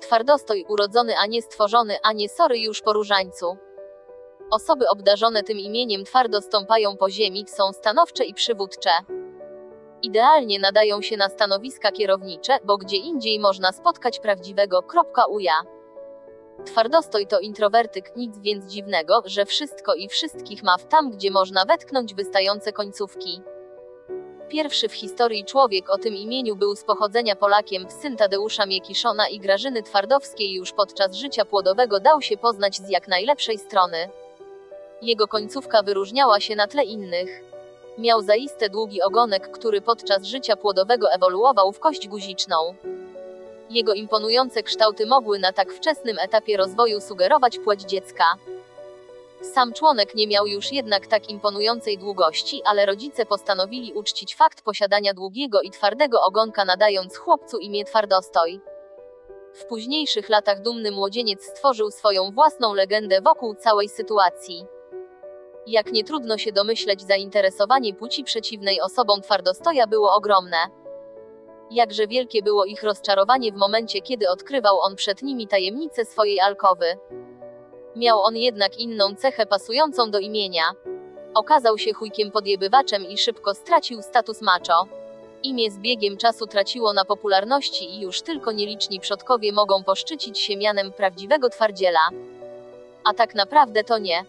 Twardostoj urodzony, a nie stworzony, a nie sory już po różańcu. Osoby obdarzone tym imieniem twardo stąpają po ziemi, są stanowcze i przywódcze. Idealnie nadają się na stanowiska kierownicze, bo gdzie indziej można spotkać prawdziwego. Uja. Twardostoj to introwertyk, nic więc dziwnego, że wszystko i wszystkich ma w tam, gdzie można wetknąć wystające końcówki. Pierwszy w historii człowiek o tym imieniu był z pochodzenia Polakiem, syn Tadeusza Miekiszona i Grażyny Twardowskiej już podczas życia płodowego dał się poznać z jak najlepszej strony. Jego końcówka wyróżniała się na tle innych. Miał zaiste długi ogonek, który podczas życia płodowego ewoluował w kość guziczną. Jego imponujące kształty mogły na tak wczesnym etapie rozwoju sugerować płeć dziecka. Sam członek nie miał już jednak tak imponującej długości, ale rodzice postanowili uczcić fakt posiadania długiego i twardego ogonka, nadając chłopcu imię Twardostoj. W późniejszych latach dumny młodzieniec stworzył swoją własną legendę wokół całej sytuacji. Jak nie trudno się domyśleć, zainteresowanie płci przeciwnej osobą Twardostoja było ogromne. Jakże wielkie było ich rozczarowanie w momencie, kiedy odkrywał on przed nimi tajemnicę swojej alkowy. Miał on jednak inną cechę pasującą do imienia. Okazał się chujkiem podjebywaczem i szybko stracił status macho. Imię z biegiem czasu traciło na popularności i już tylko nieliczni przodkowie mogą poszczycić się mianem prawdziwego twardziela. A tak naprawdę to nie.